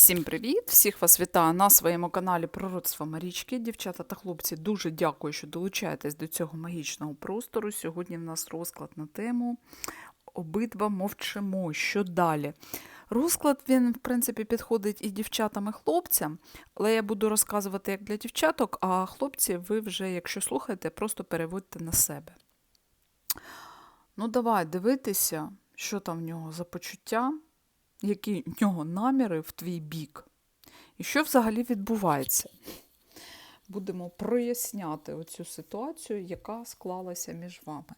Всім привіт! Всіх вас вітаю на своєму каналі Пророцтво Марічки. Дівчата та хлопці, дуже дякую, що долучаєтесь до цього магічного простору. Сьогодні в нас розклад на тему Обидва мовчимо. Що далі? Розклад він, в принципі, підходить і дівчатам, і хлопцям, але я буду розказувати як для дівчаток, а хлопці, ви вже, якщо слухаєте, просто переводьте на себе. Ну, давай дивитися, що там в нього за почуття які в нього наміри в твій бік, і що взагалі відбувається. Будемо проясняти оцю ситуацію, яка склалася між вами.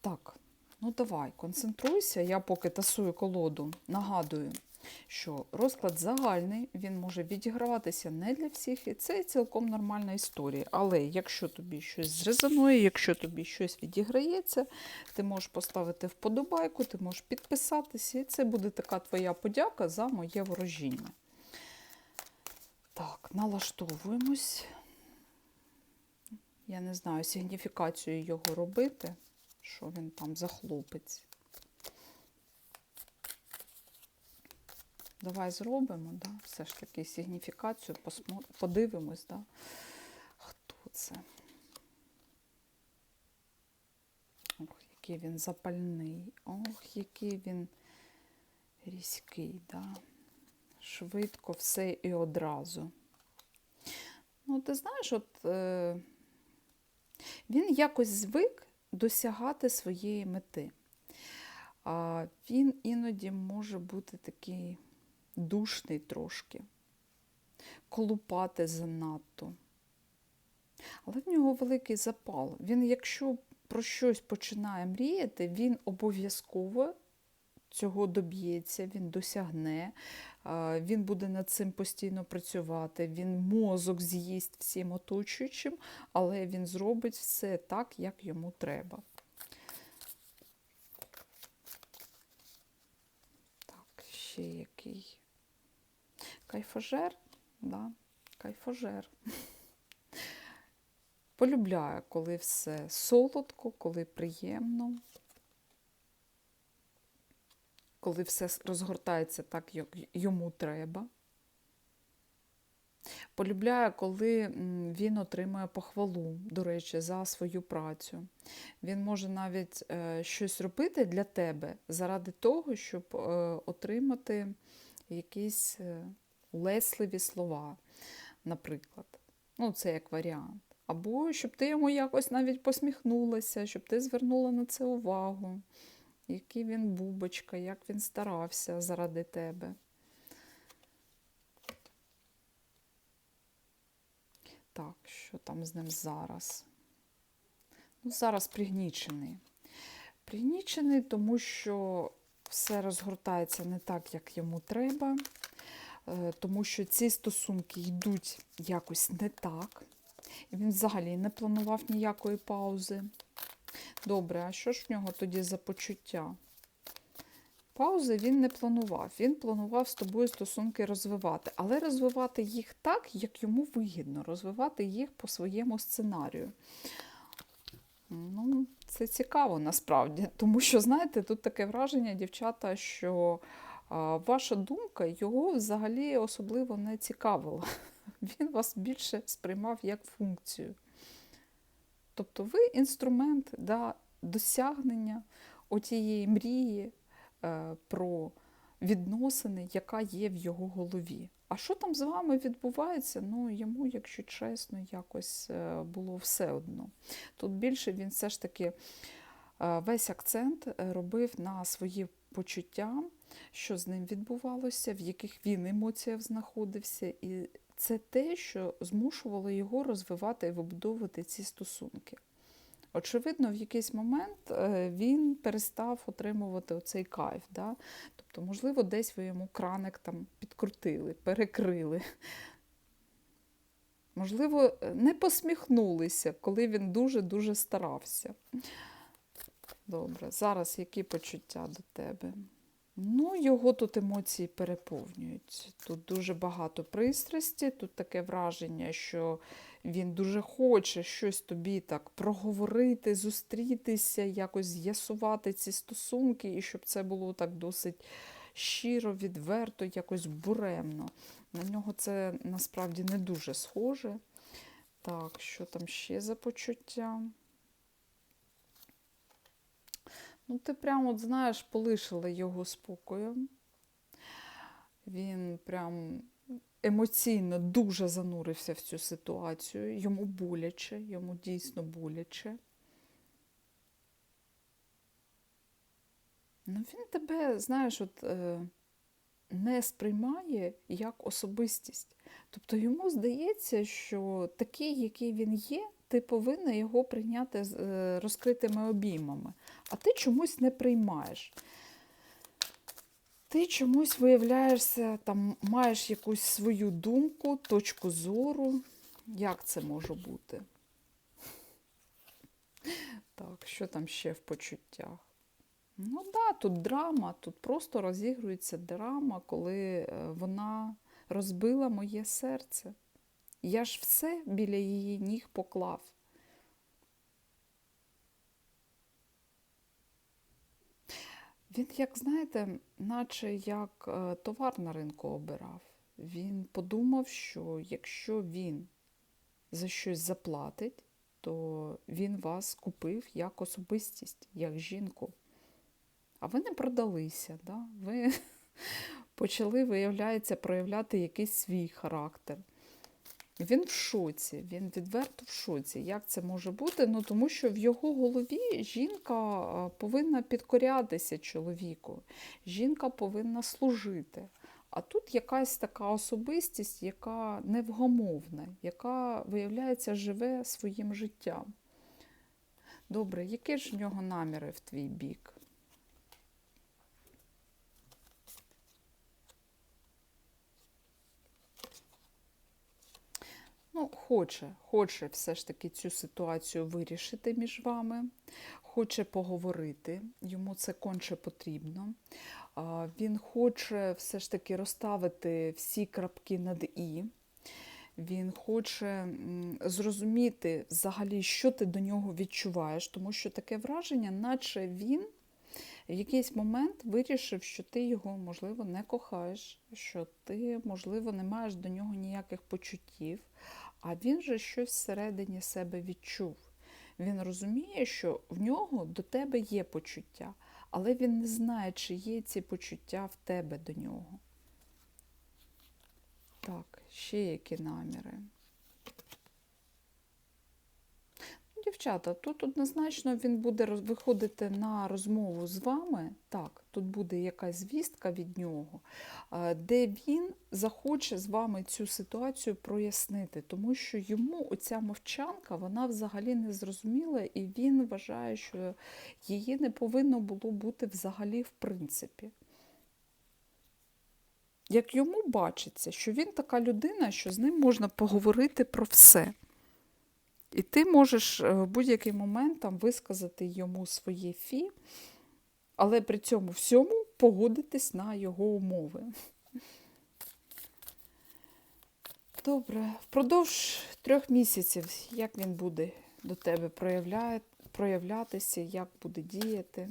Так, ну давай, концентруйся, я поки тасую колоду, нагадую, що розклад загальний, він може відіграватися не для всіх, і це цілком нормальна історія. Але якщо тобі щось зрезонує, якщо тобі щось відіграється, ти можеш поставити вподобайку, ти можеш підписатися, і це буде така твоя подяка за моє ворожіння. Так, налаштовуємось. Я не знаю, сигніфікацію його робити, що він там за хлопець. Давай зробимо, да? все ж таки сигніфікацію, подивимось, да? хто це. Ох, який він запальний, ох, який він різкий, да? швидко все і одразу. Ну, ти знаєш, от е... він якось звик досягати своєї мети. А він іноді може бути такий душний трошки, колупати занадто. Але в нього великий запал. Він, якщо про щось починає мріяти, він обов'язково цього доб'ється, він досягне, він буде над цим постійно працювати, він мозок з'їсть всім оточуючим, але він зробить все так, як йому треба. Так, ще який. Кайфожер, да, кайфожер. Полюбляю, коли все солодко, коли приємно, коли все розгортається так, як йому треба. Полюбляю, коли він отримує похвалу, до речі, за свою працю. Він може навіть е, щось робити для тебе заради того, щоб е, отримати якісь е, улесливі слова, наприклад. Ну, це як варіант. Або щоб ти йому якось навіть посміхнулася, щоб ти звернула на це увагу, який він бубочка, як він старався заради тебе. Так, що там з ним зараз? Ну, Зараз пригнічений. Пригнічений, тому що все розгортається не так, як йому треба. Е, тому що ці стосунки йдуть якось не так. Він взагалі не планував ніякої паузи. Добре, а що ж в нього тоді за почуття? Паузи він не планував. Він планував з тобою стосунки розвивати, але розвивати їх так, як йому вигідно, розвивати їх по своєму сценарію. Ну, Це цікаво насправді, тому що, знаєте, тут таке враження, дівчата, що ваша думка його взагалі особливо не цікавила. Він вас більше сприймав як функцію. Тобто ви інструмент да, досягнення отієї мрії е, про відносини, яка є в його голові. А що там з вами відбувається? Ну, йому, якщо чесно, якось е, було все одно. Тут більше він все ж таки е, весь акцент робив на свої почуття що з ним відбувалося, в яких він емоціях знаходився, і це те, що змушувало його розвивати і вибудовувати ці стосунки. Очевидно, в якийсь момент е, він перестав отримувати оцей кайф. Да? Тобто, можливо, десь ви йому краник там підкрутили, перекрили. Можливо, не посміхнулися, коли він дуже-дуже старався. Добре, зараз які почуття до тебе? Ну, його тут емоції переповнюють. Тут дуже багато пристрасті, тут таке враження, що він дуже хоче щось тобі так проговорити, зустрітися, якось з'ясувати ці стосунки, і щоб це було так досить щиро, відверто, якось буремно. На нього це насправді не дуже схоже. Так, що там ще за почуття? Ну, ти прямо, от знаєш, полишила його спокоєм. Він прям емоційно дуже занурився в цю ситуацію. Йому боляче, йому дійсно боляче. Ну, він тебе, знаєш, от, е, не сприймає як особистість. Тобто йому здається, що такий, який він є, ти повинна його прийняти з е, розкритими обіймами, а ти чомусь не приймаєш. Ти чомусь виявляєшся, там маєш якусь свою думку, точку зору. Як це може бути? Так, що там ще в почуттях? Ну так, да, тут драма, тут просто розігрується драма, коли е, вона розбила моє серце. Я ж все біля її ніг поклав. Він, як знаєте, наче як е, товар на ринку обирав. Він подумав, що якщо він за щось заплатить, то він вас купив як особистість, як жінку. А ви не продалися, да? ви почали, виявляється, проявляти якийсь свій характер. Він в шоці, він відверто в шоці. Як це може бути? Ну, Тому що в його голові жінка повинна підкорятися чоловіку, жінка повинна служити. А тут якась така особистість, яка невгомовна, яка, виявляється, живе своїм життям. Добре, які ж в нього наміри в твій бік? Ну, хоче, хоче все ж таки цю ситуацію вирішити між вами, хоче поговорити, йому це конче потрібно. Він хоче все ж таки розставити всі крапки над І. Він хоче зрозуміти взагалі, що ти до нього відчуваєш, тому що таке враження, наче він в якийсь момент вирішив, що ти його, можливо, не кохаєш, що ти, можливо, не маєш до нього ніяких почуттів, а він же щось всередині себе відчув. Він розуміє, що в нього до тебе є почуття, але він не знає, чи є ці почуття в тебе до нього. Так, ще які наміри. Дівчата, тут однозначно він буде виходити на розмову з вами. Так, тут буде якась звістка від нього, де він захоче з вами цю ситуацію прояснити, тому що йому оця мовчанка вона взагалі не зрозуміла, і він вважає, що її не повинно було бути взагалі в принципі. Як йому бачиться, що він така людина, що з ним можна поговорити про все. І ти можеш е, в будь-який момент там висказати йому своє фі, але при цьому всьому погодитись на його умови. Добре, впродовж трьох місяців, як він буде до тебе проявлятися, як буде діяти?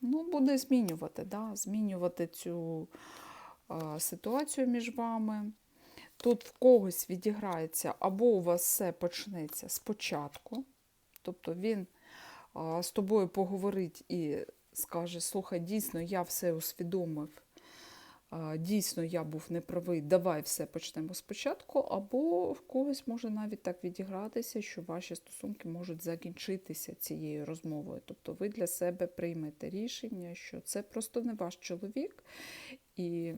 Ну, буде змінювати, да? змінювати цю а, ситуацію між вами. Тут в когось відіграється, або у вас все почнеться спочатку. Тобто він а, з тобою поговорить і скаже: Слухай, дійсно, я все усвідомив, а, дійсно, я був неправий, давай все почнемо спочатку, або в когось може навіть так відігратися, що ваші стосунки можуть закінчитися цією розмовою. Тобто ви для себе приймете рішення, що це просто не ваш чоловік. і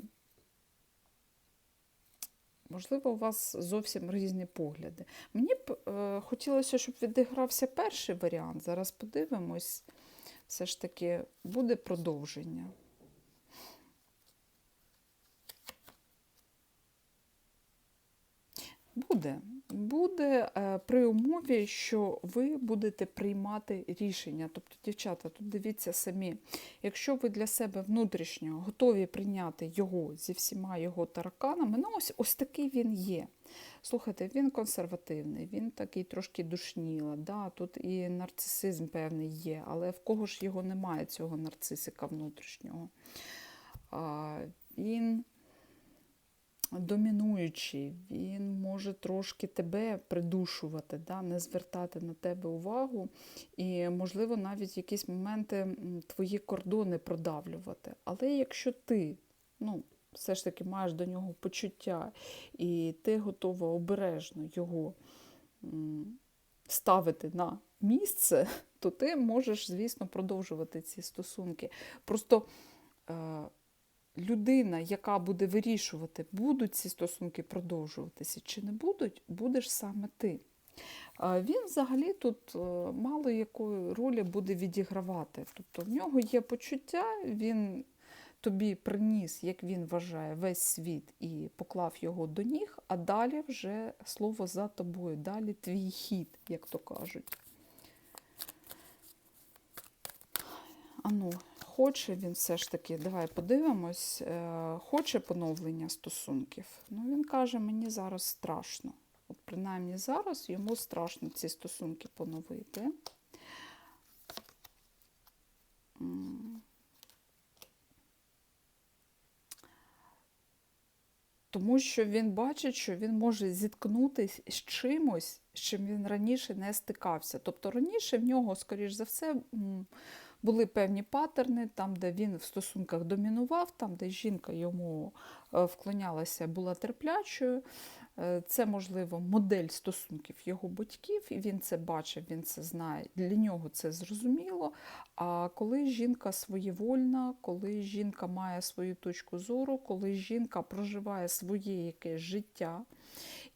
Можливо, у вас зовсім різні погляди. Мені б е, хотілося, щоб відігрався перший варіант. Зараз подивимось, все ж таки буде продовження. Буде. Буде е, при умові, що ви будете приймати рішення. Тобто, дівчата, тут дивіться самі, якщо ви для себе внутрішньо готові прийняти його зі всіма його тараканами, ну ось ось такий він є. Слухайте, він консервативний, він такий трошки душніла. Да? Тут і нарцисизм певний є, але в кого ж його немає, цього нарцисика внутрішнього. а, він домінуючий, він може трошки тебе придушувати, да, не звертати на тебе увагу, і, можливо, навіть в якісь моменти твої кордони продавлювати. Але якщо ти ну, все ж таки маєш до нього почуття, і ти готова обережно його ставити на місце, то ти можеш, звісно, продовжувати ці стосунки. Просто е, людина, яка буде вирішувати, будуть ці стосунки продовжуватися чи не будуть, будеш саме ти. Він взагалі тут е, мало якої ролі буде відігравати. Тобто в нього є почуття, він тобі приніс, як він вважає, весь світ і поклав його до ніг, а далі вже слово за тобою, далі твій хід, як то кажуть. Ану, хоче він все ж таки, давай подивимось, е, хоче поновлення стосунків. Ну, він каже, мені зараз страшно. От принаймні зараз йому страшно ці стосунки поновити. Тому що він бачить, що він може зіткнутися з чимось, з чим він раніше не стикався. Тобто раніше в нього, скоріш за все, були певні паттерни, там, де він в стосунках домінував, там, де жінка йому е, вклонялася, була терплячою. Е, Це, можливо, модель стосунків його батьків, і він це бачив, він це знає. Для нього це зрозуміло. А коли жінка своєвольна, коли жінка має свою точку зору, коли жінка проживає своє якесь життя,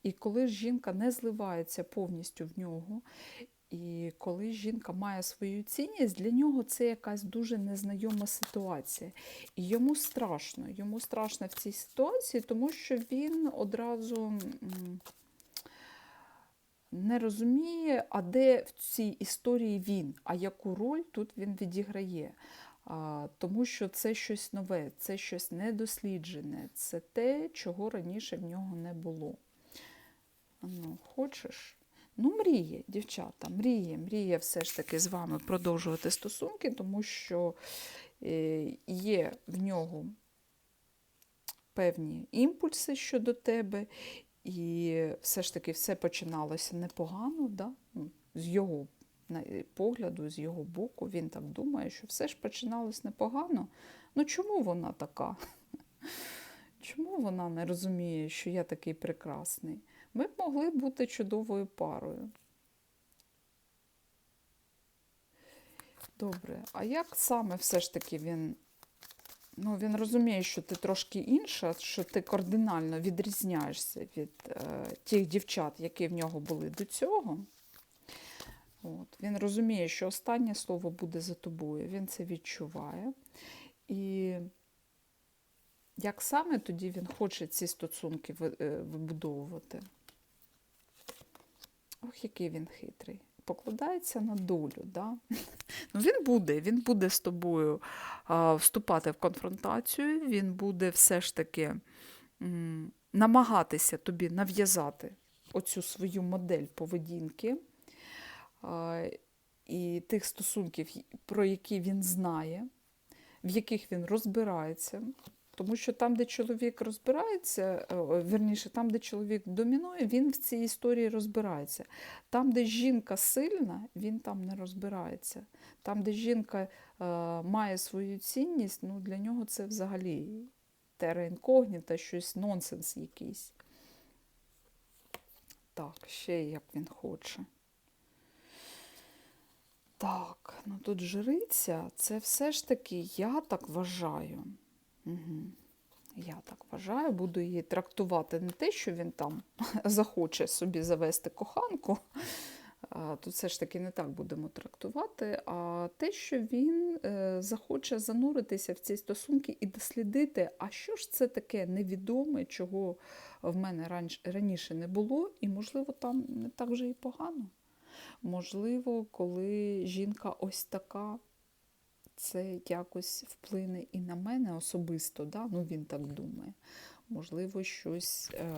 і коли жінка не зливається повністю в нього, і коли жінка має свою цінність, для нього це якась дуже незнайома ситуація. І йому страшно. Йому страшно в цій ситуації, тому що він одразу не розуміє, а де в цій історії він, а яку роль тут він відіграє. А, тому що це щось нове, це щось недосліджене, це те, чого раніше в нього не було. Ну, хочеш? Ну, мріє, дівчата, мріє, мріє все ж таки з вами продовжувати стосунки, тому що е, є в нього певні імпульси щодо тебе, і все ж таки все починалося непогано, да? ну, з його погляду, з його боку. Він так думає, що все ж починалось непогано. Ну чому вона така? Чому вона не розуміє, що я такий прекрасний? Ми б могли бути чудовою парою. Добре, а як саме все ж таки він. Ну, він розуміє, що ти трошки інша, що ти кардинально відрізняєшся від е, тих дівчат, які в нього були до цього. От. Він розуміє, що останнє слово буде за тобою, він це відчуває. І як саме тоді він хоче ці стосунки е, вибудовувати? Ох, який він хитрий. Покладається на долю. Да? Ну, він буде, він буде з тобою а, вступати в конфронтацію, він буде все ж таки м, намагатися тобі нав'язати оцю свою модель поведінки а, і тих стосунків, про які він знає, в яких він розбирається. Тому що там, де чоловік розбирається, е, о, вірніше, там, де чоловік домінує, він в цій історії розбирається. Там, де жінка сильна, він там не розбирається. Там, де жінка е, має свою цінність, ну, для нього це взагалі тера інкогніта, щось нонсенс якийсь. Так, ще як він хоче. Так, ну тут жриця, це все ж таки, я так вважаю. Угу. Я так вважаю, буду її трактувати не те, що він там захоче собі завести коханку. Тут все ж таки не так будемо трактувати, а те, що він е, захоче зануритися в ці стосунки і дослідити, а що ж це таке невідоме, чого в мене раніше не було, і, можливо, там не так вже і погано. Можливо, коли жінка ось така, це якось вплине і на мене особисто, да? ну він так думає. Можливо, щось е,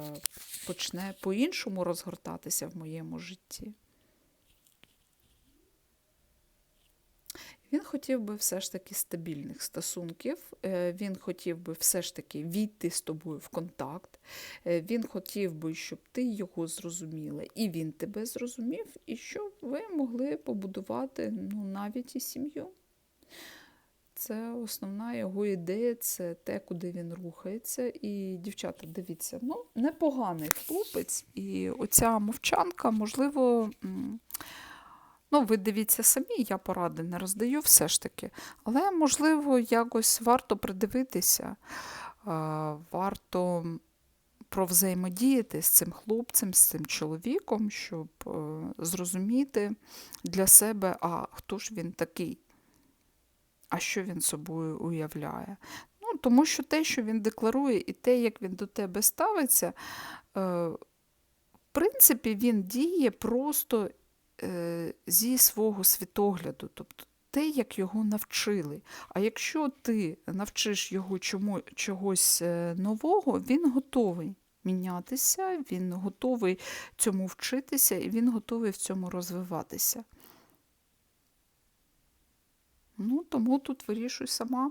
почне по-іншому розгортатися в моєму житті. Він хотів би все ж таки стабільних стосунків, е, він хотів би все ж таки війти з тобою в контакт, е, він хотів би, щоб ти його зрозуміла, і він тебе зрозумів, і щоб ви могли побудувати ну, навіть і сім'ю. Це основна його ідея, це те, куди він рухається. І, дівчата, дивіться, ну, непоганий хлопець, і оця мовчанка, можливо, ну, ви дивіться самі, я поради не роздаю все ж таки. Але, можливо, якось варто придивитися, варто провзаємодіяти з цим хлопцем, з цим чоловіком, щоб е, зрозуміти для себе, а хто ж він такий а що він собою уявляє. Ну, Тому що те, що він декларує, і те, як він до тебе ставиться, е, в принципі, він діє просто е, зі свого світогляду, тобто те, як його навчили. А якщо ти навчиш його чому, чогось е, нового, він готовий мінятися, він готовий цьому вчитися і він готовий в цьому розвиватися. Ну, тому тут вирішуй сама.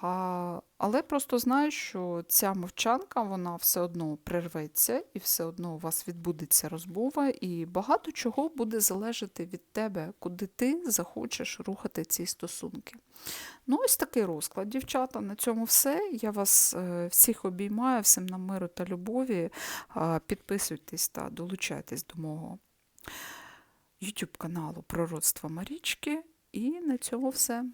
А, але просто знаю, що ця мовчанка, вона все одно прерветься, і все одно у вас відбудеться розмова, і багато чого буде залежати від тебе, куди ти захочеш рухати ці стосунки. Ну, ось такий розклад, дівчата. На цьому все. Я вас е, всіх обіймаю, всім на миру та любові. Підписуйтесь та долучайтесь до мого YouTube каналу Пророцтво Марічки. І на цьому все.